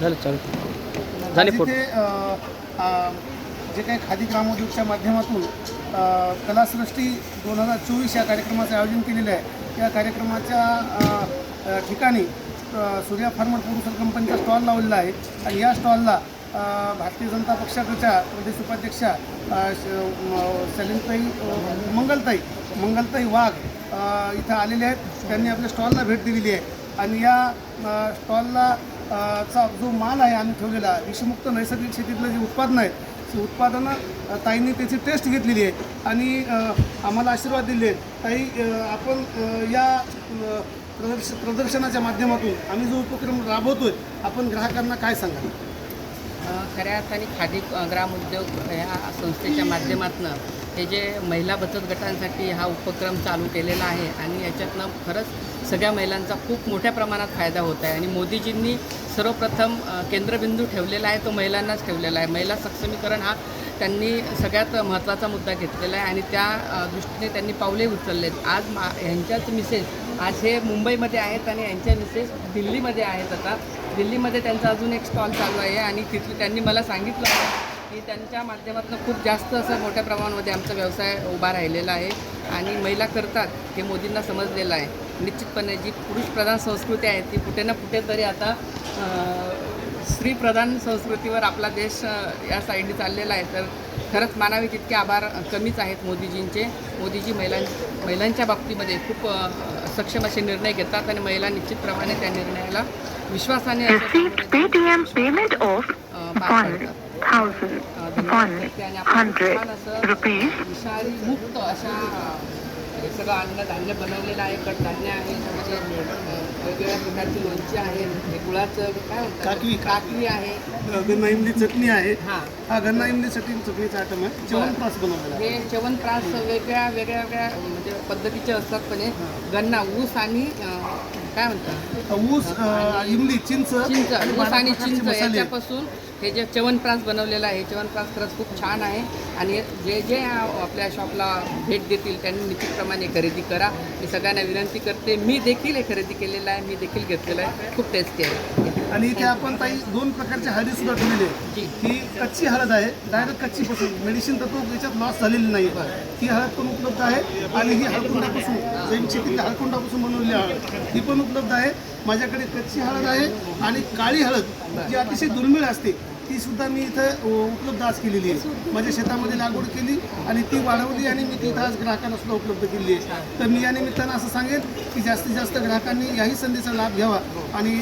झालं चालू. झाले फोटो. जे काही खादी ग्रामोद्योगच्या माध्यमातून कलासृष्टी दोन हजार चोवीस या कार्यक्रमाचं आयोजन केलेलं आहे. या कार्यक्रमाच्या ठिकाणी सूर्या फार्मर प्रोड्युसर कंपनीचा स्टॉल लावलेला आहे. आणि या स्टॉलला भारतीय जनता पक्षाच्या प्रदेश उपाध्यक्षा सलीमताई मंगलताई मंगलताई वाघ इथं आलेले आहेत. त्यांनी आपल्या स्टॉलला भेट दिलेली आहे. आणि या स्टॉलला चा जो माल आहे आम्ही ठेवलेला विषमुक्त नैसर्गिक शेतीतलं जे उत्पादन आहे ते उत्पादनं ताईंनी त्याची टेस्ट घेतलेली आहे. आणि आम्हाला आशीर्वाद दिले ताई आपण या प्रदर्श प्रदर्शनाच्या माध्यमातून आम्ही जो उपक्रम राबवतोय आपण ग्राहकांना काय सांगाल? खऱ्या अर्थाने खादी ग्राम उद्योग ह्या संस्थेच्या माध्यमातून हे जे महिला बचत गटांसाठी हा उपक्रम चालू केलेला आहे आणि याच्यातनं खरंच सगळ्या महिलांचा खूप मोठ्या प्रमाणात फायदा होत आहे. आणि मोदीजींनी सर्वप्रथम केंद्रबिंदू ठेवलेला आहे तो महिलांनाच ठेवलेला आहे. महिला सक्षमीकरण हा त्यांनी सगळ्यात महत्त्वाचा मुद्दा घेतलेला आहे आणि त्या दृष्टीने त्यांनी पावले उचललेत. आज मा ह्यांच्याच मिसेस आज हे मुंबईमध्ये आहेत आणि यांच्या मिसेस दिल्लीमध्ये आहेत आता. दिल्लीमध्ये त्यांचा अजून एक स्टॉल चालू आहे आणि तिथलं त्यांनी मला सांगितलं की त्यांच्या माध्यमातून खूप जास्त असं मोठ्या प्रमाणामध्ये आमचा व्यवसाय उभा राहिलेला आहे आणि महिला करतात हे मोदींना समजलेलं आहे. निश्चितपणे जी पुरुषप्रधान संस्कृती आहे ती कुठे ना कुठेतरी आता स्त्रीप्रधान संस्कृतीवर आपला देश या साईडने चाललेला आहे. तर खरंच मानावे तितके आभार कमीच आहेत मोदीजींचे. मोदीजी महिलां महिलांच्या बाबतीमध्ये खूप सक्षम असे निर्णय घेतात आणि महिला निश्चितप्रमाणे त्या निर्णयाला विश्वासाने आणि आपण असं. विषारी मुक्त अशा सगळं अन्नधान्य बनवलेलं आहे कडधान्य आहे वेगवेगळ्या प्रकारची लोणची आहे हे गुळाचं काय म्हणतात? काकवी. काकवी. आहे. गन्ना इमली चटणी आहे. हां. हा गन्ना इमली चटणी चटणीचा आयटम आहे. जेवण पास बनवलेला आहे. हे च्यवनप्राश वेगळ्या वेगळ्या वेगळ्या म्हणजे पद्धतीचे असतात पण हे गन्ना ऊस आणि काय म्हणतात ऊस इमली चिंच चिंच ऊस आणि चिंच याच्यापासून हे जे च्यवनप्राश बनवलेलं आहे च्यवनप्राश खरंच खूप छान आहे. आणि जे जे आपल्या शॉपला भेट देतील त्यांनी निश्चितप्रमाणे खरेदी करा. मी सगळ्यांना विनंती करते. मी देखील हे खरेदी केलेलं आहे मी देखील घेतलेलं आहे. खूप टेस्टी आहे. आणि इथे आपण ताई दोन प्रकारच्या हळदी सुद्धा ठेवलेली आहे ही कच्ची हळद आहे डायरेक्ट कच्ची पासून मेडिसिन तत्व याच्यात लॉस झालेली नाही ही हळद पण उपलब्ध आहे आणि ही हळकुंडापासून जैन शेतीतल्या हळकुंडापासून बनवलेली हळद ही पण उपलब्ध आहे. माझ्याकडे कच्ची हळद आहे आणि काळी हळद जी अतिशय दुर्मिळ असते ती सुद्धा मी इथं उपलब्ध आज केलेली आहे. माझ्या शेतामध्ये लागवड केली आणि ती वाढवली आणि मी ती आज ग्राहकांना सुद्धा उपलब्ध केली आहे. तर मी या निमित्तानं असं सांगेन की जास्तीत जास्त ग्राहकांनी याही संधीचा लाभ घ्यावा आणि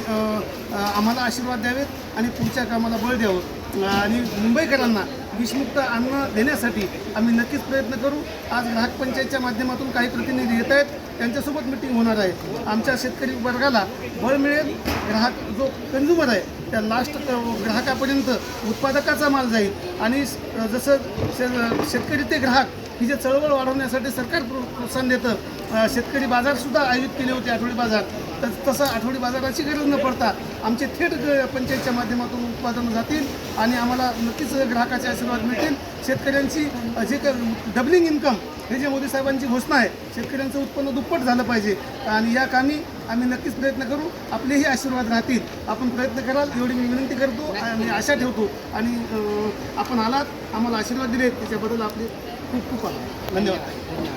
आम्हाला आशीर्वाद द्यावेत आणि पुढच्या कामाला बळ द्यावं. आणि मुंबईकरांना विषमुक्त अन्न देण्यासाठी आम्ही नक्कीच प्रयत्न करू. आज ग्राहक पंचायतच्या माध्यमातून काही प्रतिनिधी येत आहेत. त्यांच्यासोबत मिटिंग होणार आहे. आमच्या शेतकरी वर्गाला बळ मिळेल ग्राहक जो कन्झ्युमर आहे त्या लास्ट ग्राहकापर्यंत उत्पादकाचा माल जाईल. आणि जसं शे- शेतकरी ते ग्राहक ही जे चळवळ वाढवण्यासाठी सरकार प्रोत्साहन देतं. शेतकरी बाजारसुद्धा आयोजित केले होते आठवडी बाजार. तर तसं आठवडी बाजाराची गरज न पडता आमचे थेट ग- पंचायतच्या माध्यमातून उत्पादनं जातील आणि आम्हाला नक्कीच ग्राहकाचे आशीर्वाद मिळतील. शेतकऱ्यांची जे काही डबलिंग इन्कम हे जे मोदी साहेबांची घोषणा आहे शेतकऱ्यांचं उत्पन्न दुप्पट झालं पाहिजे. आणि या कामी आम्ही नक्कीच प्रयत्न करू आपलेही आशीर्वाद राहतील. आपण प्रयत्न कराल एवढी मी विनंती करतो आणि आशा ठेवतो. आणि आपण आलात आम्हाला आशीर्वाद दिले त्याच्याबद्दल आपले खूप खूप धन्यवाद.